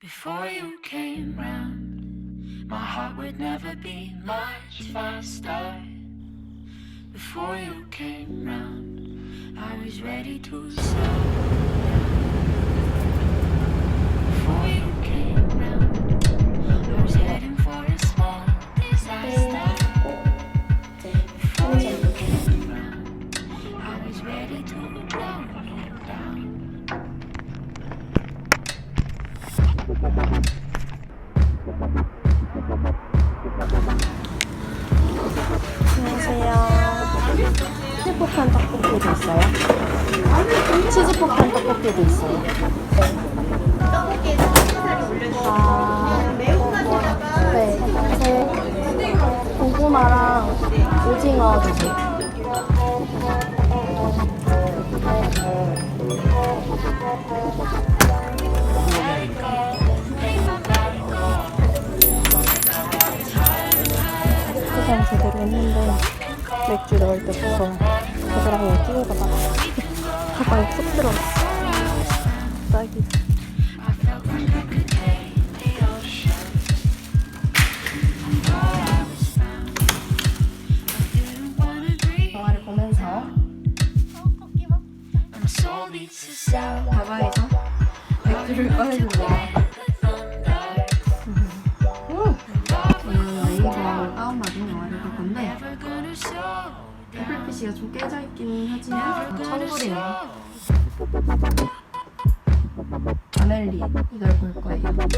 Before you came round, my heart would never be much faster. Before you came round, I was ready to slow. 치즈폭탄 떡볶이도 있어요. 아, 네. 제 고구마랑 오징어 주세요. 가방에서 맥주를 slow 애플피시가 좀 깨져 있긴 하지만 천불이에요. 아멜리 이걸 볼 거예요.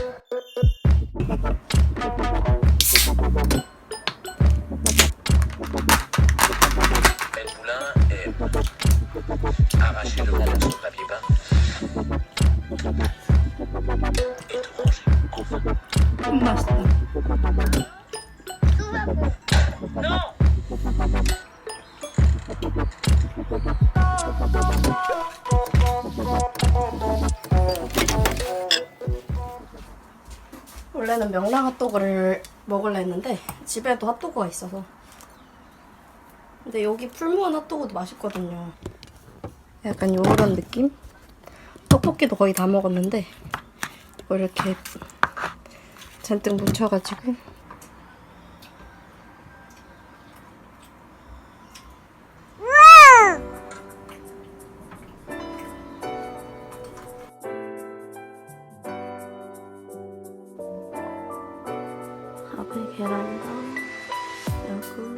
명랑 핫도그를 먹으려 했는데 집에도 핫도그가 있어서. 근데 여기 풀무원 핫도그도 맛있거든요. 약간 요런 느낌? 떡볶이도 거의 다 먹었는데 뭐 이렇게 잔뜩 묻혀가지고 밥에 계란이랑 여고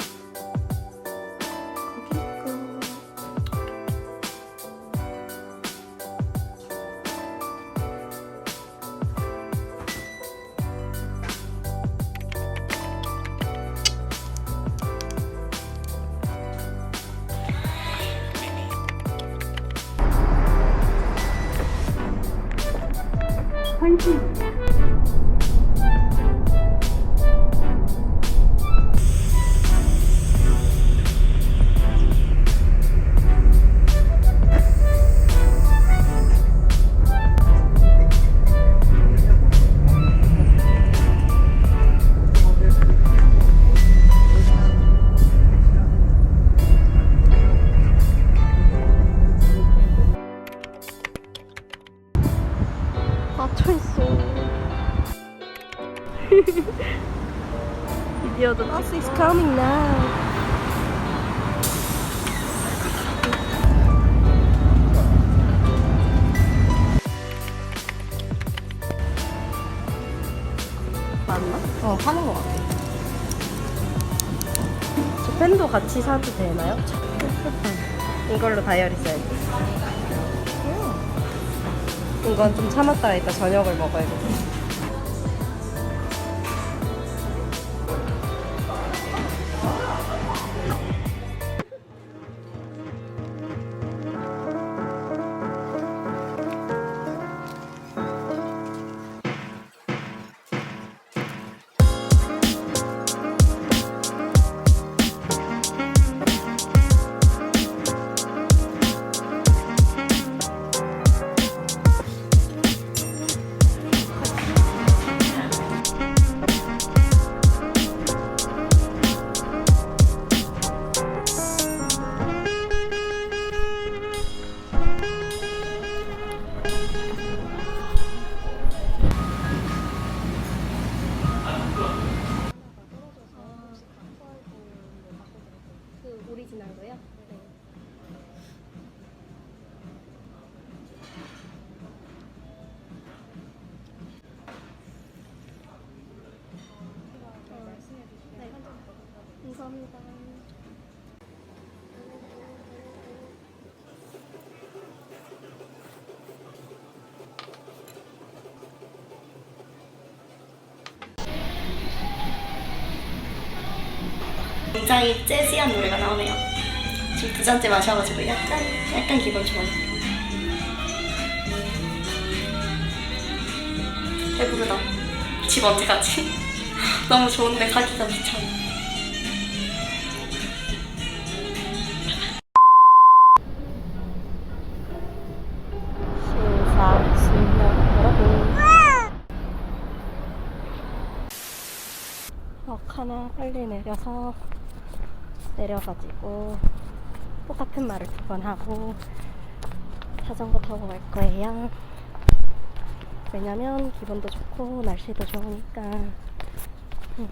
거기 있고 갇혀있어. 드디어 the bus is coming now. 맞나? 어, 파는 것 같아. 저 펜도 같이 사도 되나요? 이걸로 다이어리 써야 지. 이건 좀 참았다가 이따 저녁을 먹어야겠다. 감 지나고요. 굉장히 재즈한 노래가 나오네요. 지금 두 잔째 마셔가지고 약간 약간 기분 좋아요. 배부르다. 집 언제 가지? 너무 좋은데 가기가 귀찮아. 럭하나 빨리 내려서 내려가지고 똑같은 말을 두 번 하고 자전거 타고 갈 거예요. 왜냐면 기분도 좋고 날씨도 좋으니까. 응.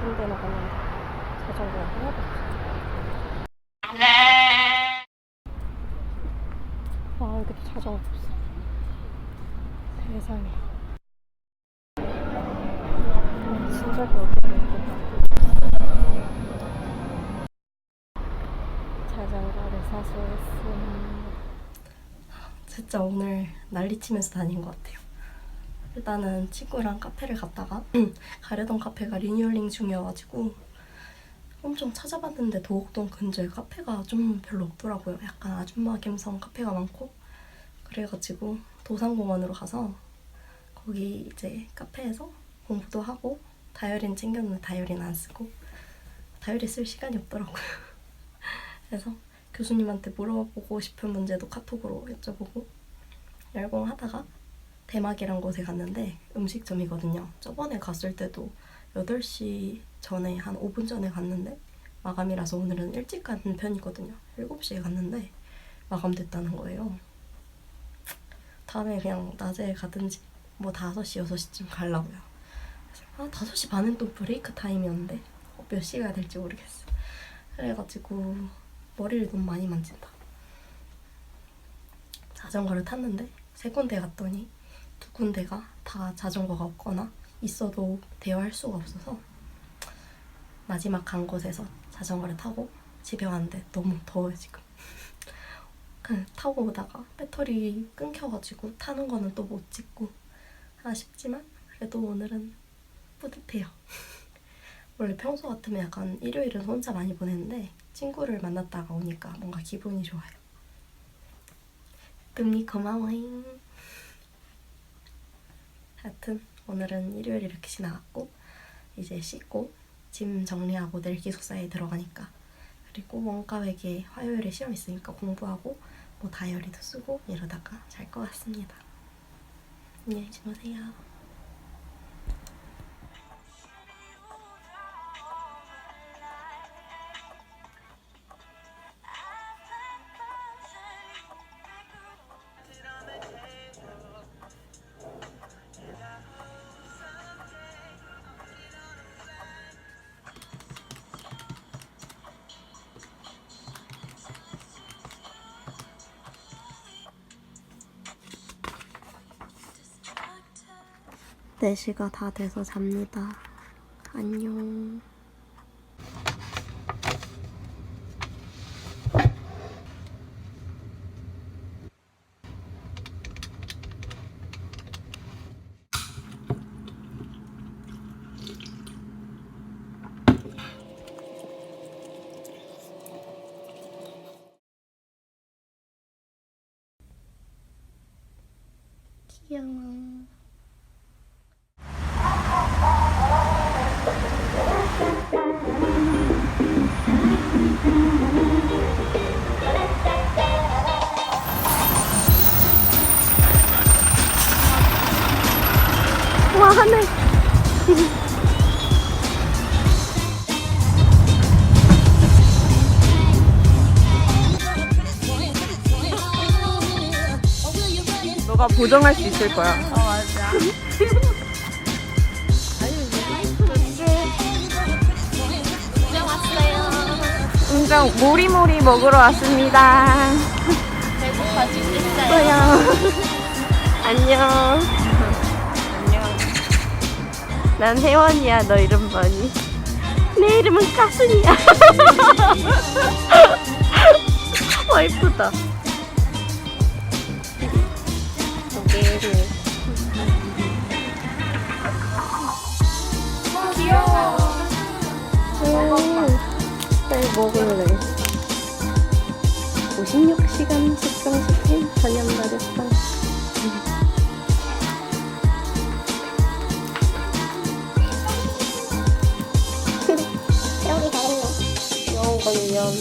군대 나갔는데 자전거가 하나도 없어. 아, 여기도 자전거 없어. 세상에. 아, 진짜 여기는 자전거를 사서 왔음. 진짜 오늘 난리치면서 다닌 것 같아요. 일단은 친구랑 카페를 갔다가 가려던 카페가 리뉴얼링 중이어가지고 엄청 찾아봤는데 도곡동 근처에 카페가 좀 별로 없더라고요. 약간 아줌마 감성 카페가 많고 그래가지고 도산공원으로 가서 거기 이제 카페에서 공부도 하고 다이어리는 챙겼는데 다이어리는 안 쓰고 다이어리 쓸 시간이 없더라고요. 그래서 교수님한테 물어보고 싶은 문제도 카톡으로 여쭤보고 열공하다가 대막이란 곳에 갔는데 음식점이거든요. 저번에 갔을 때도 8시 전에 한 5분 전에 갔는데 마감이라서 오늘은 일찍 가는 편이거든요. 7시에 갔는데 마감됐다는 거예요. 다음에 그냥 낮에 가든지 뭐 5시, 6시쯤 가려고요. 아, 5시 반은 또 브레이크 타임이었는데 어, 몇 시가 될지 모르겠어. 그래가지고 머리를 너무 많이 만진다. 자전거를 탔는데 세 군데 갔더니 두 군데가 다 자전거가 없거나 있어도 대여할 수가 없어서 마지막 간 곳에서 자전거를 타고 집에 왔는데 너무 더워요 지금. 타고 오다가 배터리 끊겨가지고 타는 거는 또 못 찍고 아쉽지만 그래도 오늘은 뿌듯해요. 원래 평소 같으면 약간 일요일은 혼자 많이 보내는데 친구를 만났다가 오니까 뭔가 기분이 좋아요. 뜸니 고마워잉. 하여튼 오늘은 일요일 이렇게 지나갔고 이제 씻고 짐 정리하고 내일 기숙사에 들어가니까 그리고 원가외계 화요일에 시험 있으니까 공부하고 뭐 다이어리도 쓰고 이러다가 잘 것 같습니다. 안녕히 주무세요. 네시가 다 돼서 잡니다. 안녕. 와 하늘 너가 보정할 수 있을 거야. 인정 모리모리 먹으러 왔습니다. 배고파 죽겠어요. 안녕. 난 혜원이야. 너 이름 뭐니? 내 이름은 까순이야. 와 이쁘다. 잘 먹을래. 56시간 숙성시킨 저녁 나렸다. 걸면.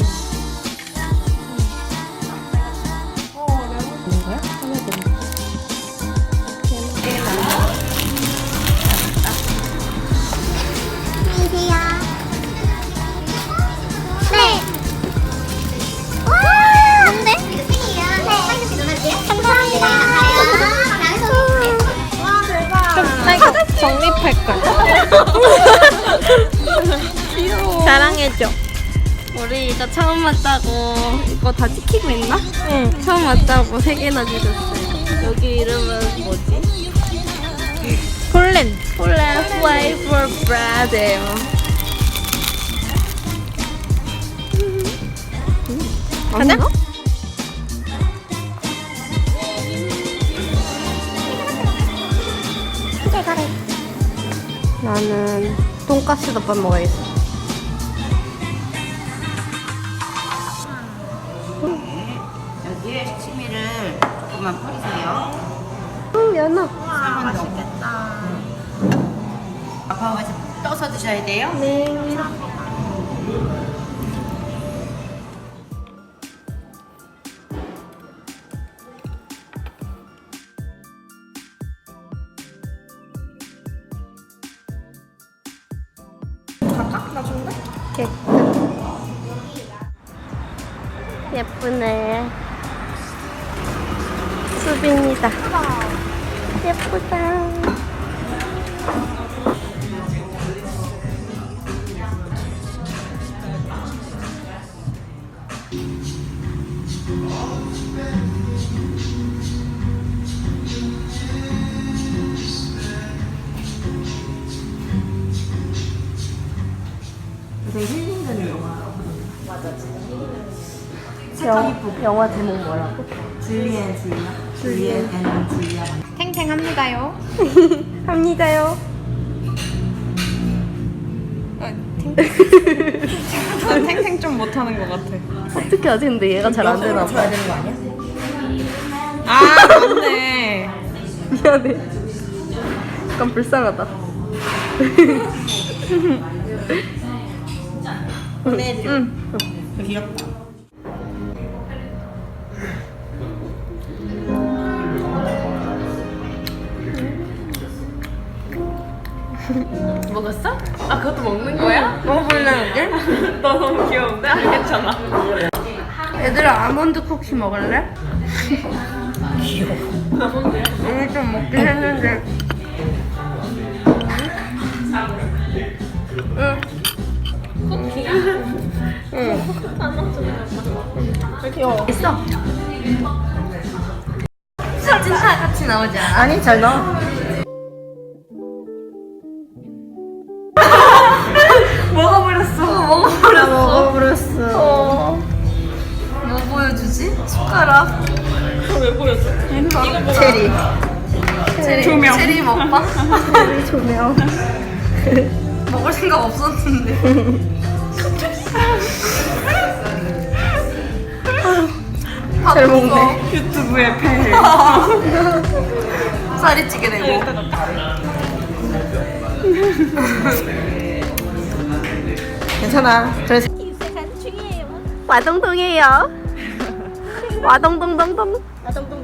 네. 네. 정립할 걸. 자랑해줘. 우리 이거 처음 왔다고 이거 다 찍히고 있나? 응. 처음 왔다고 세 개나 주셨어요. 여기 이름은 뭐지? 폴렌. 폴라 플레이버 브라드예요. 가자. 나는 돈가스 덮밥 먹어야겠어. 아빠가 떠서 드셔야 돼요. 네. 갈까? 예쁘네. 수빈이다. 예쁘다. 영, 영화 제목 뭐라고? 줄리엔 줄리아. 줄리엔 앤 줄리아. 탱탱합니다요. 합니다요. 난 탱탱 좀 못하는 것 같아. 어떻게 하지? 근데 얘가 잘 안 되나 봐. 되는 거 아니야? 아, 맞네. 미안해. 약간 불쌍하다. 보내드려. 응. 귀엽다. 먹었어? 아, 그것도 먹는 거야? 먹어볼래는데? 너 너무 귀여운데? 아, 괜찮아. 얘들아 아몬드 쿠키 먹을래? 귀여워. 오늘 좀 먹긴 했는데. 응. 쿠키? 응. 귀여워. 있어. 사진사 같이 나오지 않아? 아니 잘 넣어. 숟가락. 왜 보였어? 체리. 체리, 조명. 체리 먹방? 체리 조명. 먹을 생각 없었는데. 잘 먹네. 유튜브에 팬. 살이 찌게 되고. 괜찮아. 그래서 와동동이에요. 와동동동동. 나동동